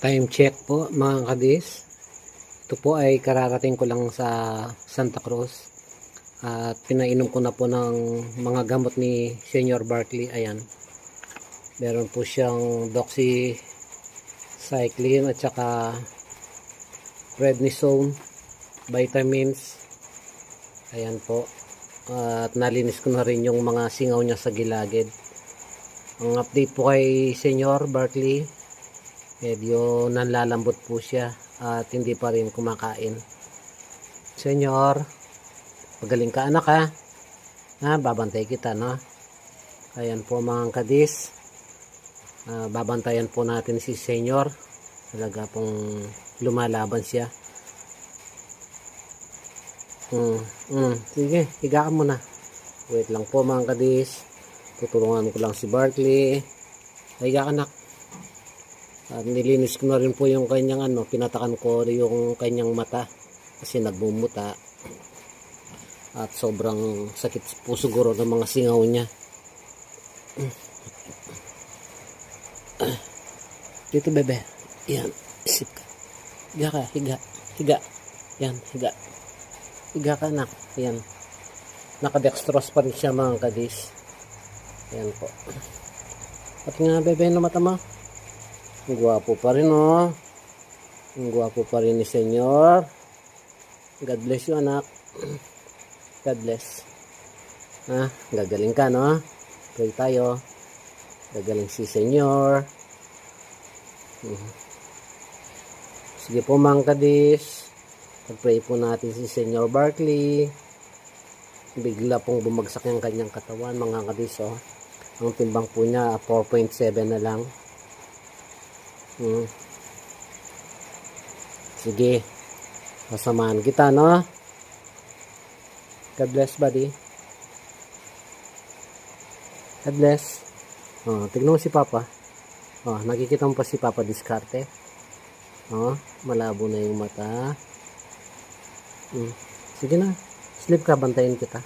Time check po mga kadis. Ito po ay kararating ko lang sa Santa Cruz. At pinainom ko na po ng mga gamot ni Senior Barkley. Ayan. Meron po siyang doxycycline at saka prednisone, vitamins. Ayan po. At nalinis ko na rin yung mga singaw niya sa gilagid. Ang update po kay Senior Barkley, medyo nanlalambot po siya at hindi pa rin kumakain. Senyor, magaling ka anak ha. Ha, babantay kita no. Ayan po mga kadis. Ah, babantayan po natin si Senyor. Talaga pong lumalaban siya. Mm, mm, sige, higa ka muna. Wait lang po mga kadis. Tutulungan ko lang si Barkley. Higa anak. At nilinis ko na rin po yung kanyang ano, pinatakan ko yung kanyang mata kasi nagmumuta. At sobrang sakit po siguro ng mga singaw niya. Dito bebe. Yan. Isip ka. Higa ka. Higa. Higa. Yan. Higa. Higa ka na. Yan. Nakadextrose pa rin siya mga kadis. Yan po. At nga bebe na mata mo. Gwapo pa rin, oh. Ang gwapo pa rin ni Senyor. God bless you, anak. God bless. Ha? Gagaling ka, no? Pray tayo. Gagaling si Senyor. Mhm. Sige po, mga kadis. Pag-pray po natin si Senyor Barkley. Bigla pong bumagsak yung kanyang katawan, mga kadis, oh. Ang timbang po niya, 4.7 na lang. Hmm. Sige. Kasamahan kita, no? God bless, buddy. God bless. Oh, tignan mo si Papa. Oh, nakikita mo pa si Papa diskarte. Oh, malabo na yung mata. Hmm. Sige na. Sleep ka, bantayin kita.